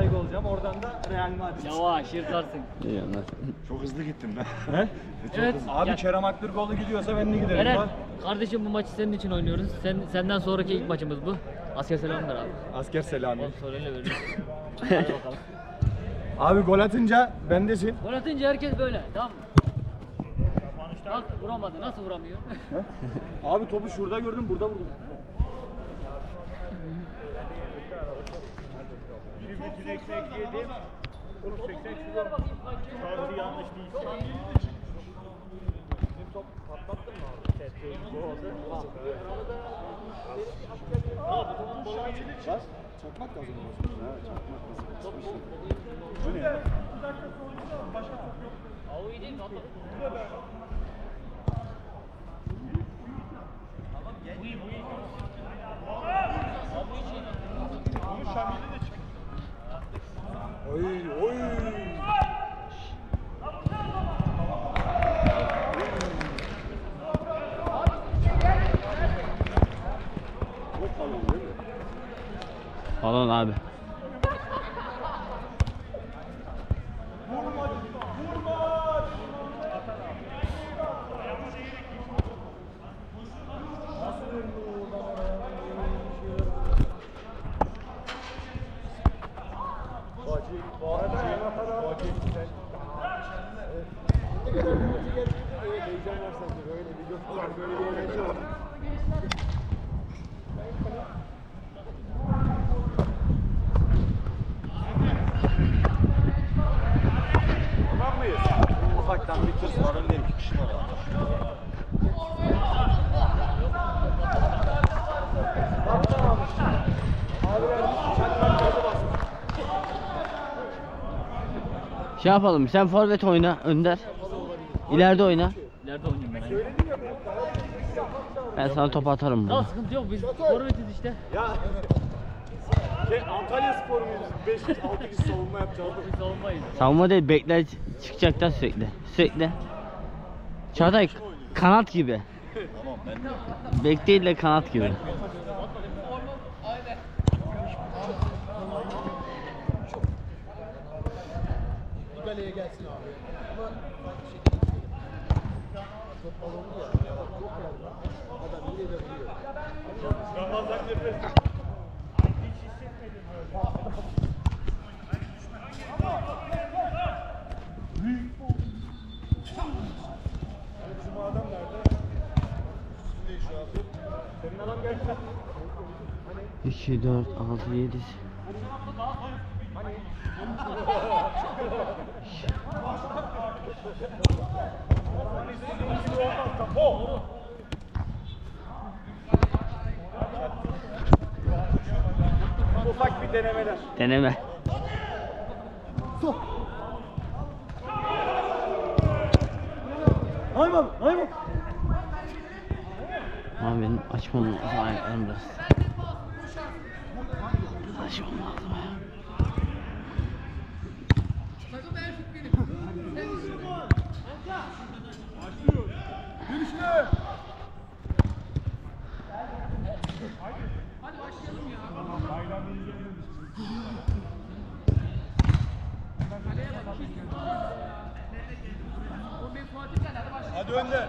Dijk olacağım. Oradan da Real Madrid. Yavaş yırtarsın. İyi anlar. Çok hızlı gittim ben. He? Evet. Abi gel. Kerem Aktürkoğlu gidiyorsa ben de giderim. Eren, kardeşim bu maçı senin için oynuyoruz. Sen senden sonraki ilk maçımız bu. Asker selamlar abi. Asker selamı. Kontrolüyle veriyoruz. Hadi bakalım. Abi gol atınca bendesin. Gol atınca herkes böyle, tamam mı? Bak vuramadı, nasıl vuramıyor? Abi topu şurada gördüm, burada vurdum. Çakmak lazım. Avu iyi değil mi? Atladı. Oy oy. Abi. Ufaktan bir tır sonra bir iki kişi var. Şey yapalım sen forvet oyna Önder. İleride oyna. Nerede oynayayım ben? Ben sana top atarım Tamam burada. sıkıntı yok biz forvetiz işte. Ya şey, Antalya Spor muyuz? 5-6 kişi savunma yapacağız. Biz savunmayız. Savunma değil bekler çıkacaklar sürekli. Sürekli. Çağatay kanat gibi. Tamam ben de. Bek değil de kanat gibi. Adam nerede? Üstündeyiz şu an. Senin adam geldi. 2, 4, 6, 7. Ufak bir denemeler. Deneme. Hayvan, hayvan. Ama benim açmam lazım ayaklarım biraz. Açmam lazım ya. Hadi Önder.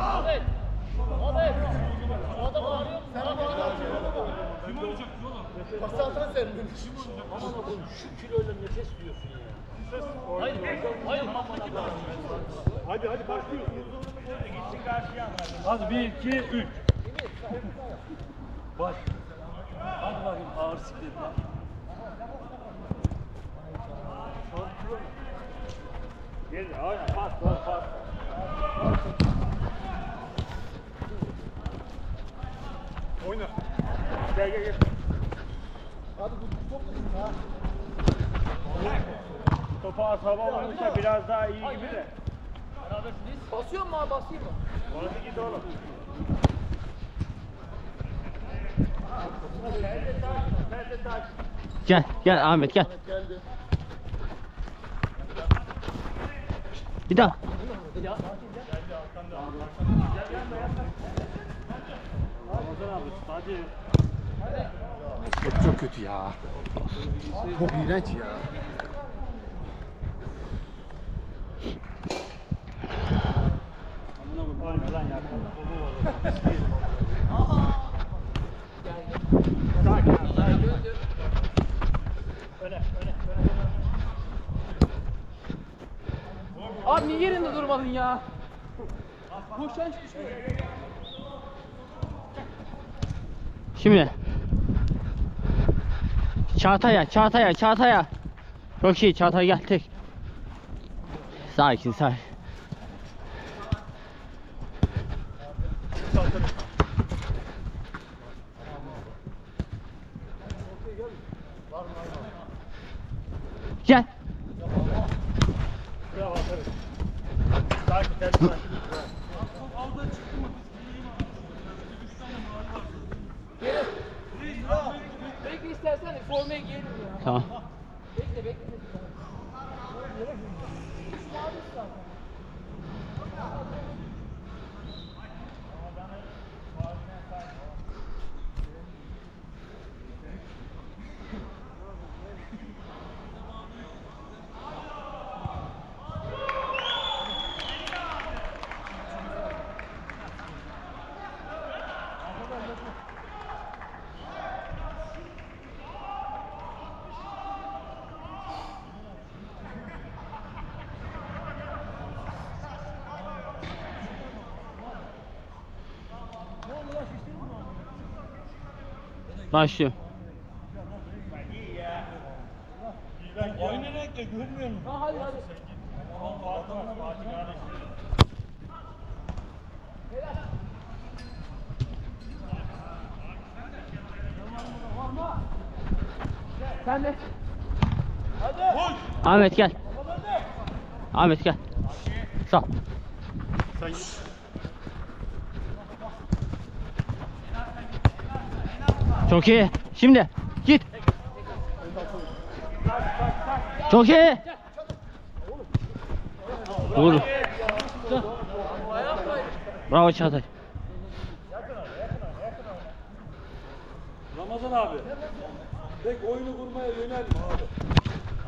Ahmet. Ahmet. O adamı arıyor musun? Hayır, hayır. Hadi hadi başlıyoruz. Hadi 1, 2, 3. Baş. Hadi bakayım ağır sikletler. Gel aynen pas pas pas. Oyna. Gel gel gel. Topa asaba olursa biraz daha iyi gibi de. Berabersiniz. Basıyor mu abi basayım mı? Hadi git oğlum. Gel gel Ahmet gel. Bir daha. Çok, çok kötü ya. Çok iğrenç ya. Amına koyayım. Lan ya. Abi niye yerinde durmadın ya? Boşan Şimdi. Çağatay'a, Çağatay'a, Çağatay'a. Çok iyi Çağatay gel tek. Sakin sakin. Gel. Sakin sakin. sakin. Bekle istersen formaya giyelim ya. Tamam. Başlıyor. Oyun renkle görmüyor musun? Ha hadi hadi. Sen de. Ahmet gel. Ahmet gel. Sağ. Sen git. Çok iyi. Şimdi git. Çok iyi. Vur. Bravo Çağatay. Ramazan abi. Tek oyunu kurmaya yönelme abi.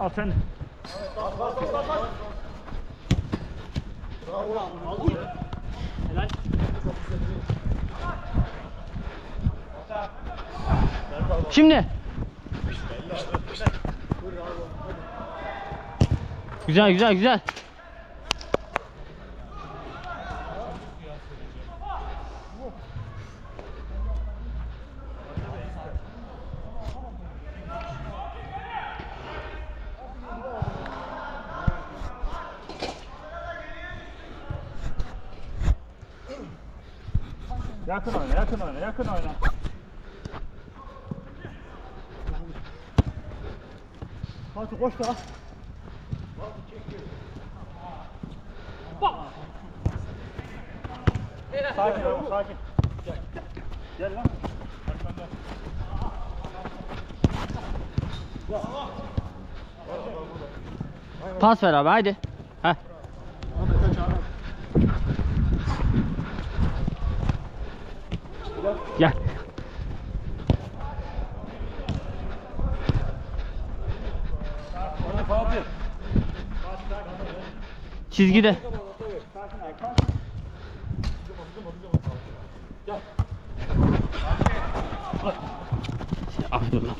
Al sen. Helal. Şimdi. Güzel güzel güzel. Yakın oyna, yakın oyna, yakın oyna. Hadi koş da. Sakin ol, sakin. Gel lan. Pas ver abi haydi. Heh. Gel. Hadi Fatih. Çizgide. Aferin lan.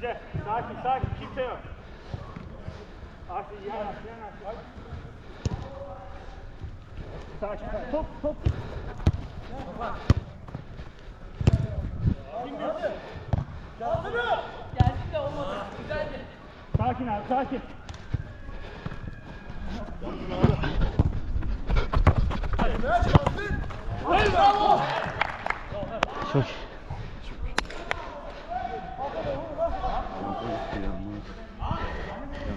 Güzel. Sakin, sakin. Kimse yok. Artık yanaş, yanaş. Sakin, sakin. Top, top. Geldi de olmadı. Güzeldi. Sakin abi, sakin. Çok.